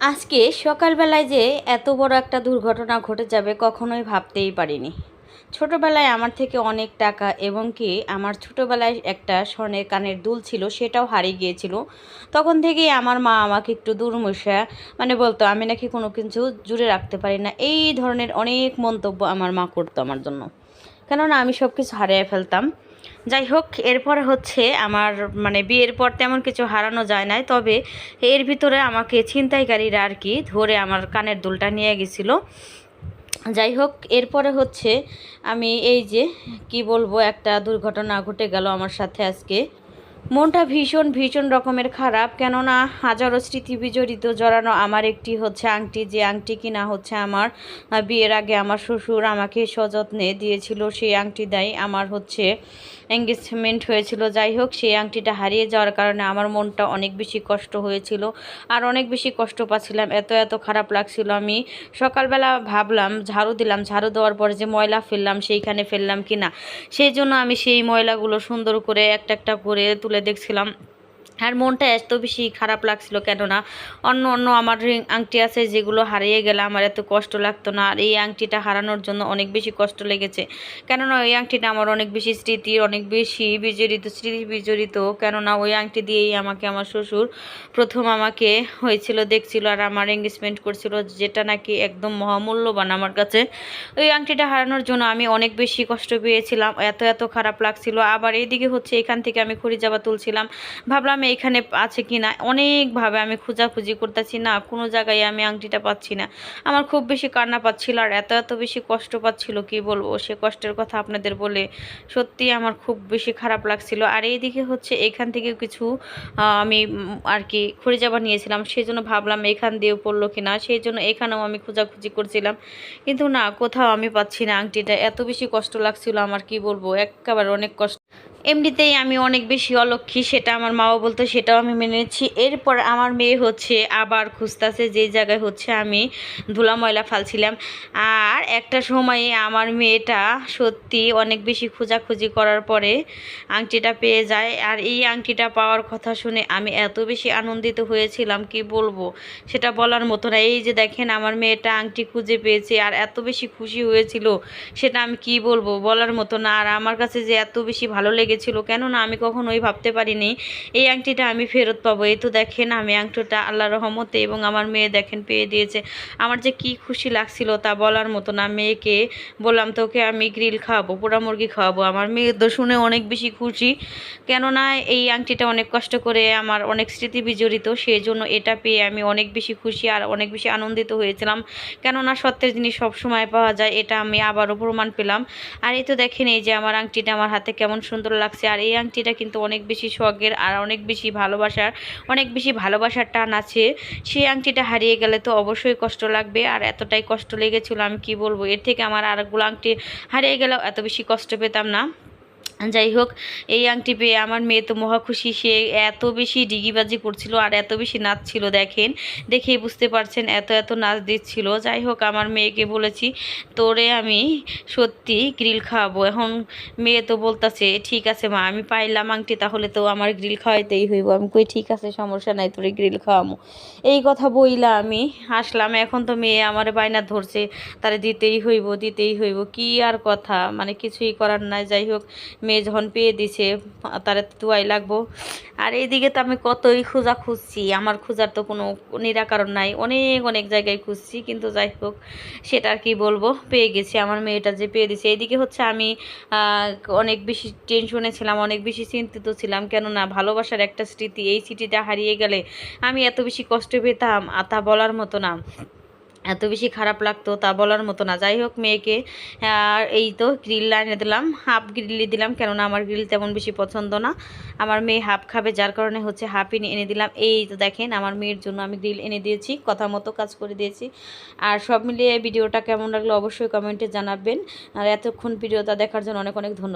আজকে সকালবেলায় যে এত বড় একটা দুর্ঘটনা ঘটে যাবে কখনোই ভাবতেই পারিনি। ছোটোবেলায় আমার থেকে অনেক টাকা এবং কি আমার ছোটোবেলায় একটা স্বর্ণের কানের দুল ছিল সেটাও হারিয়ে গিয়েছিল। তখন থেকেই আমার মা আমাকে একটু দূরমশা মানে বলতো, আমি নাকি কোনো কিছু জুড়ে রাখতে পারি না। এই ধরনের অনেক মন্তব্য আমার মা করতো আমার জন্য। কেননা আমি সব কিছু হারিয়ে ফেলতাম। যাই হোক, এরপর হচ্ছে আমার মানে বিয়ের পর তেমন কিছু হারানো যায় নাই, তবে এর ভিতরে আমাকে ছিনতাইকারীরা আর কি ধরে আমার কানের দুলটা নিয়ে গেছিল। যাই হোক, এরপরে হচ্ছে আমি এই যে, কি বলব, একটা দুর্ঘটনা ঘটে গেল আমার সাথে আজকে। মনটা ভীষণ ভীষণ রকমের খারাপ। কেননা হাজারো স্মৃতি বিজড়িত, জড়ানো আমার একটি হচ্ছে আংটি, যে আংটি কিনা হচ্ছে আমার বিয়ের আগে আমার শ্বশুর আমাকে সযত্নে দিয়েছিল, সেই আংটি দেয়। আমার হচ্ছে এঙ্গেজমেন্ট হয়েছিল। যাই হোক, সেই আংটিটা হারিয়ে যাওয়ার কারণে আমার মনটা অনেক বেশি কষ্ট হয়েছিল। আর অনেক বেশি কষ্ট পাচ্ছিলাম। এত এত খারাপ লাগছিল। আমি সকালবেলা ভাবলাম, ঝাড়ু দিলাম। ঝাড়ু দেওয়ার পরে যে ময়লা ফেললাম, সেইখানে ফেললাম কি না সেই জন্য আমি সেই ময়লাগুলো সুন্দর করে একটা একটা করে তুলে দেখছিলাম। আর মনটা এত বেশি খারাপ লাগছিল কেননা অন্য অন্য আমার আংটি আছে যেগুলো হারিয়ে গেলে আমার এত কষ্ট লাগতো না। আর এই আংটিটা হারানোর জন্য অনেক বেশি কষ্ট লেগেছে। কেননা ওই আংটিটা আমার অনেক বেশি স্মৃতি, অনেক বেশি বিজড়িত, স্মৃতি বিজড়িত। কেননা ওই আংটি দিয়েই আমাকে আমার শ্বশুর প্রথম আমাকে হয়েছিল, দেখছিল আর আমার এঙ্গেজমেন্ট করছিল যেটা নাকি একদম মহামূল্যবান আমার কাছে। ওই আংটিটা হারানোর জন্য আমি অনেক বেশি কষ্ট পেয়েছিলাম, এত এত খারাপ লাগছিল। আবার এইদিকে হচ্ছে এখান থেকে আমি খড়ি যাবা তুলছিলাম। ভাবলাম এইখানে আছে কি না অনেকভাবে আমি খোঁজাখুঁজি করতেছি, না, কোনো জায়গায় আমি আংটিটা পাচ্ছি না। আমার খুব বেশি কান্না পাচ্ছিল আর এত এত বেশি কষ্ট পাচ্ছিল, কি বলব? সে কষ্টের কথা আপনাদের বলে সত্যি আমার খুব বেশি খারাপ লাগছিল। আর এইদিকে হচ্ছে এখান থেকে কিছু আমি আর কি খড়ি যাবা নিয়েছিলাম সেই জন্য ভাবলাম এখান দিয়েও পড়ল কি না সেই জন্য এখানেও আমি খোঁজাখুঁজি করছিলাম। কিন্তু না, কোথাও আমি পাচ্ছি না আংটিটা, এত বেশি কষ্ট লাগছিল আমার, কি বলব? একেবারে অনেক কষ্ট এমনিতেই আমি অনেক বেশি অলক্ষী, সেটা আমার মাও বলতো, সেটাও আমি মেনে নিচ্ছি। এরপর আমার মেয়ে হচ্ছে, আবার খুঁজতেছে যে জায়গায় হচ্ছে আমি ধুলা ময়লা ফালছিলাম। আর একটা সময়ে আমার মেয়েটা সত্যি অনেক বেশি খোঁজাখুঁজি করার পরে আংটিটা পেয়ে যায়। আর এই আংটিটা পাওয়ার কথা শুনে আমি এত বেশি আনন্দিত হয়েছিলাম, কি বলব? সেটা বলার মতো না। এই যে দেখেন, আমার মেয়েটা আংটি খুঁজে পেয়েছে আর এত বেশি খুশি হয়েছিল, সেটা আমি কি বলব? বলার মতো না। আর আমার কাছে যে এত বেশি ভালো লেগেছিল। কেননা আমি কখনোই ভাবতে পারিনি, এই আংটিটা আমি ফেরত পাবো। এই তো দেখেন আমি আংটিটা আল্লাহ রহমতে এবং আমার মেয়ে দেখেন পেয়ে দিয়েছে। আমার যে কি খুশি লাগছিল তা বলার মতো না। মেয়েকে বললাম, তোকে আমি গ্রিল খাওয়াবো, পোড়া মুরগি খাওয়াবো। আমার মেয়ে তো শুনে অনেক বেশি খুশি। কেননা এই আংটিটা অনেক কষ্ট করে আমার অনেক স্মৃতি বিজড়িত সেই জন্য এটা পেয়ে আমি অনেক বেশি খুশি আর অনেক বেশি আনন্দিত হয়েছিলাম। কেননা সত্যের জিনিস সব সময় পাওয়া যায়, এটা আমি আবারও প্রমাণ পেলাম। আর এই তো দেখেন এই যে আমার আংটিটা আমার হাতে কেমন সুন্দর লাগছে। আর এই আংটিটা কিন্তু অনেক বেশি শখের আর অনেক বেশি ভালোবাসার, অনেক বেশি ভালোবাসার টান আছে। সেই আংটিটা হারিয়ে গেলে তো অবশ্যই কষ্ট লাগবে। আর এতটাই কষ্ট লেগেছিল আমি কি বলব? এর থেকে আমার আরেকগুলো আংটি হারিয়ে গেলেও এত বেশি কষ্ট পেতাম না। যাই হোক, এই আংটি পেয়ে আমার মেয়ে তো মহা খুশি। সে এত বেশি ডিগিবাজি করছিল আর এত বেশি নাচছিল, দেখেন। দেখেই বুঝতে পারছেন, এত এত নাচ দিচ্ছিল। যাই হোক, আমার মেয়েকে বলেছি, তোরে আমি সত্যি গ্রিল খাওয়াবো। এখন মেয়ে তো বলতাছে, ঠিক আছে মা, আমি পাইলাম আংটি, তাহলে তো আমার গ্রিল খাওয়াইতেই হইব। আমি কই, ঠিক আছে, সমস্যা নাই, তোরে গ্রিল খাওয়ামো। এই কথা বইলা আমি আসলাম। এখন তো মেয়ে আমার বায়না ধরছে, তারে দিতেই হইব দিতেই হইব, কি আর কথা? মানে কিছুই করার নাই। যাই হোক মেয়ে যখন পেয়ে দিছে, তারে তো দুয়াই লাগবো। আর এইদিকে তো আমি কতই খোঁজা খুঁজছি, আমার খোঁজার তো কোনো নিরাকরণ নাই, অনেক অনেক জায়গায় খুঁজছি, কিন্তু যাই হোক, সেটা আর কি বলব, পেয়ে গেছি, আমার মেয়েটা যে পেয়ে দিছে। এইদিকে হচ্ছে আমি অনেক বেশি টেনশনে ছিলাম, অনেক বেশি চিন্তিত ছিলাম, কেননা ভালোবাসার একটা স্মৃতি এই স্মৃতিটা হারিয়ে গেলে আমি এত বেশি কষ্ট পেতাম, আর তা বলার মতো না। এত বেশি খারাপ লাগতো তা বলার মতো না। যাই হোক মেয়েকে, আর এই তো গ্রিল এনে দিলাম হাফ গ্রিলই দিলাম, কেননা আমার গ্রিল তেমন বেশি পছন্দ না। আমার মেয়ে হাফ খাবে, যার কারণে হচ্ছে হাফই এনে দিলাম। এই তো দেখেন, আমার মেয়ের জন্য আমি গ্রিল এনে দিয়েছি, কথা মতো কাজ করে দিয়েছি। আর সব মিলিয়ে ভিডিওটা কেমন লাগল অবশ্যই কমেন্টে জানাবেন। আর এতক্ষণ ভিডিওটা দেখার জন্য অনেক অনেক ধন্যবাদ।